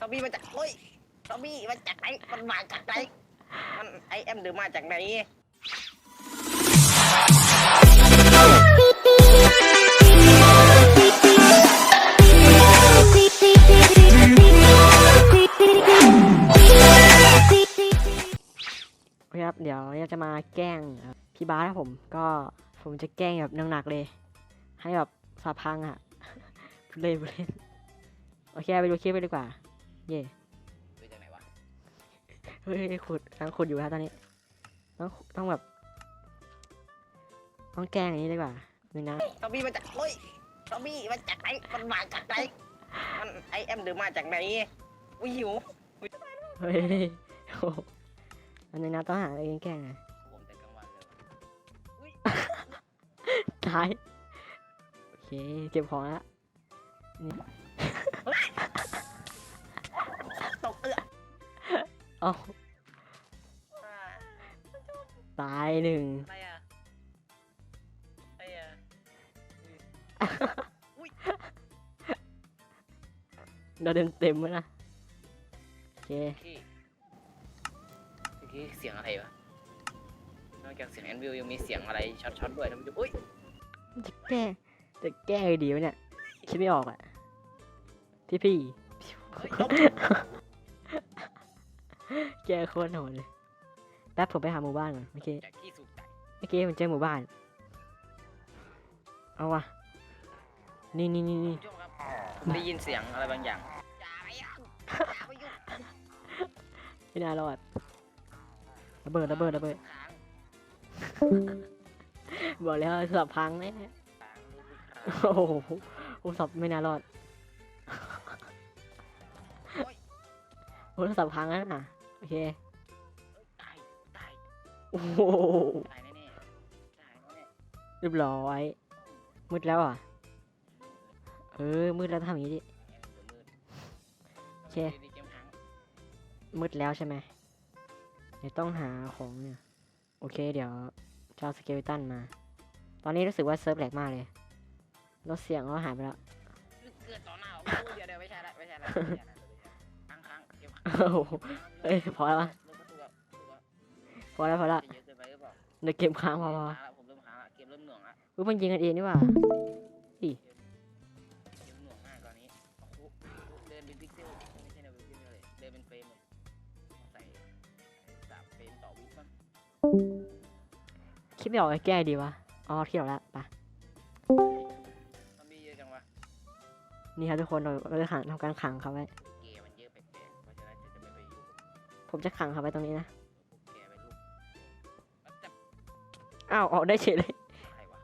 ซอมบี้มาจากเฮ้ยซอมบี้มาจากไหนมันมาจากไหนมันไอเอ็มเดือมาจากไหนโอเคครับเดี๋ยวเราจะมาแกล้งพี่บาสครับผมก็ผมจะแกล้งแบบหนักๆเลย ให้แบบสาพังอะเล่นเล่นโอเคไปดูคลิปไปดีกว่า เย่ดูจากไหนวะเฮ้ยขุดกำลังขุดอยู่ครับตอนนี้ ต้องต้องแบบ ต้องแกล้งอย่างนี้ดีกว่าหนึ่งนะซอมบี้มาจากเฮ้ยซอมบี้มาจากไหนมันมาจากไหนมันไอเอ็มเดือมาจากไหนวิหิวเฮ้ยโอ้โหอันนี้นะต้องหาอะไรแกล้งๆหน่อยผมแต่กลางวันเลยตายโอเคเก็บของแล้วต เอ้าตายหนึ่งอะไรอะอะไรอะเราเต็มเต็มๆแล้วนะโอเคพี่เมื่อกี้เสียงอะไรวะนอกจากเสียงแอนวิวยังมีเสียงอะไรช็อตๆด้วยท่านผู้ชมอุ้ยจะแก้จะแก้ไงดีวะเนี่ยคิดไม่ออกอะพี่พี่ แก้โคตรโหดเลยแป๊บผมไปหาหมู่บ้านก่อนเมื่อกี้จากที่สูบใจเมื่อกี้ผมเจอหมู่บ้าน เอาวะนี่นี่นี่นี่ผู้ชมครับผมได้ยินเสียงอะไรบางอย่างอย่าไปยุ่งอย่าไปยุ่งไม่น่ารอดระเบิดระเบิดระเบิดค้างบอกแล้วสับพังแน่ค้างรู้สึกค้างโอ้โหโอ้สับไม่น่ารอดโอ้สับพังแล้วน่ะ โอเคตายตายโอ้โหตายแน่ๆตายแน่เรียบร้อยมืดแล้วอะเออมืดแล้วทำอย่างนี้ดิๆโอเคเดี๋ยวมืดเกมค้างมืดแล้วใช่ไหมเดี๋ยวต้องหาของเนี่ยโอเค เดี๋ยวจะเอาสเกลตันมา ตอนนี้รู้สึกว่าเซิร์ฟแหลกมากเลยลดเสียงเราหายไปแล้ว เกิดต่อหน้าผมเดี๋ยวเดี๋ยวไม่ใช่ละไม่ใช่ละไม่ใช่ละค้างค้างเกมค้างโอ้โห เอ้ยพอแล้ววะเริ่มประตูแบบประตูแบบพอแล้วพอแล้วจะเยอะเกินไปหรือเปล่าเดี๋ยวเกมค้างพอพอค้างละผมเริ่มค้างละเกมเริ่มหน่วงละอุ้ยมันยิงกันเองนี่หว่า เกมหน่วงมากตอนนี้โอ้โหเดินเป็นพิกเซลไม่ใช่เดินเป็นพิกเซลเลยเดินเป็นเฟรมเลยใส่สามเฟรมต่อวิมั้งคิดไม่ออกจะแก้ดีวะ อ๋อคิดออกแล้วไปมันมีเยอะจังวะนี่ครับทุกคนเราเราจะขังทำการขังเขาไว้ ผมจะขังเขาไว้ตรงนี้นะพวกแกไปลูกแล้วจะอ้าวออกได้เฉยเลยอะไรวะ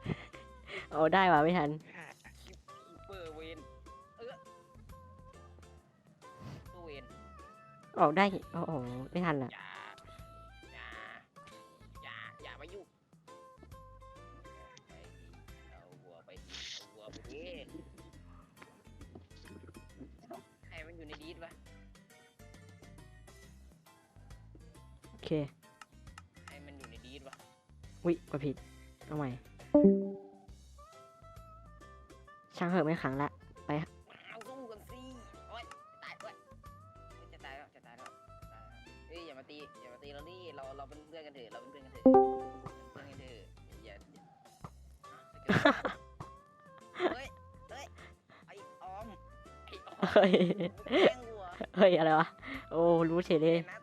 ออกได้ว่ะไม่ทันคิปเปอร์เวนเออตัวเวนออกได้โอ้โหไม่ทันอะอย่า ให้มันอยู่ในดีดวะวิกดผิด เอาใหม่ ช่างเหอะไม่ขังละเอาสู้กันสิโอ๊ยตายด้วยเฮ้ยจะตายแล้วจะตายแล้วจะตายแล้วเฮ้ยอย่ามาตีอย่ามาตีเราดิเราเราเป็นเพื่อนกันเถอะเราเป็นเพื่อนกันเถอะเป็นเพื่อนกันเถอะอย่าอย่าอะเฮ้ยเฮ้ยไอ้ออมไอ้ออมเฮ้ย แกล้งวัวเฮ้ย อะไรวะ โอ้ รู้เฉยเลย เห็นนะ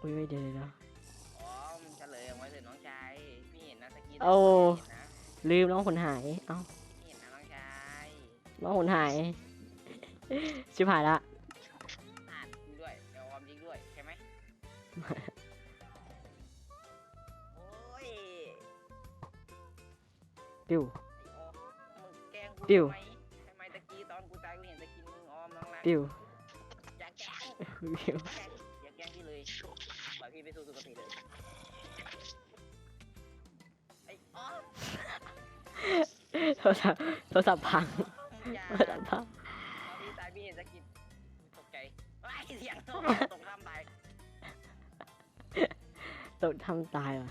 อุ้ยเดี๋ยวเดี๋ยวเดี๋ยวออมเฉลยเอาไว้เถอะน้องชายพี่เห็นนะสกินโอ้เห็นนะลืมน้องขนหาย เอ้า พี่เห็นนะน้องชายน้องขนหาย ชิบหายละ อ่านจริงด้วยเดี๋ยวออมจริงด้วยใช่ไหมโอ้ยปิ้วไอ้ออมมึงแกล้งกูปิ้ว ทำไมทำไมตะกี้ตอนกูตายกูเห็นสกินมึงออมน้องรักปิ้วอย่าแกล้งปิ้วอย่าแกล้ง ไปสู่สุคติเลยไอ้ออมโทรศัพท์โทรศัพท์พังอย่าโทรศัพท์พังตอนพี่ตายพี่เห็นสกินตกใจไอ้ยเสียงตกตกข้ามตายตกทำตายว่ะ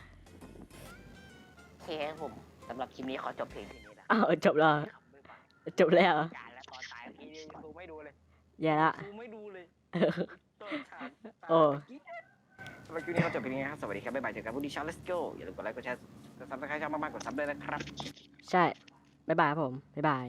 โอเคครับผมสำหรับคลิปนี้ขอจบเพลงที่นี้นะอ้าวจบแล้วครับบ๊ายบายจบแล้วการและตอนตายพี่ได้รู้ไม่ดูเลยแย่ละ กูไม่ดูเลยตัวขาดโอ้สำ หรับคลิปนี้เราจบเพียงนี้ครับสวัสดีครับบ๊ายบายเจอกันพรุ่งนี้เช้า let's go อย่าลืมกดไลค์กดแชร์กดซับสไครต์ช่องมากๆกดซับด้วยนะครับ ใช่ บ๊ายบายครับผม บ๊ายบาย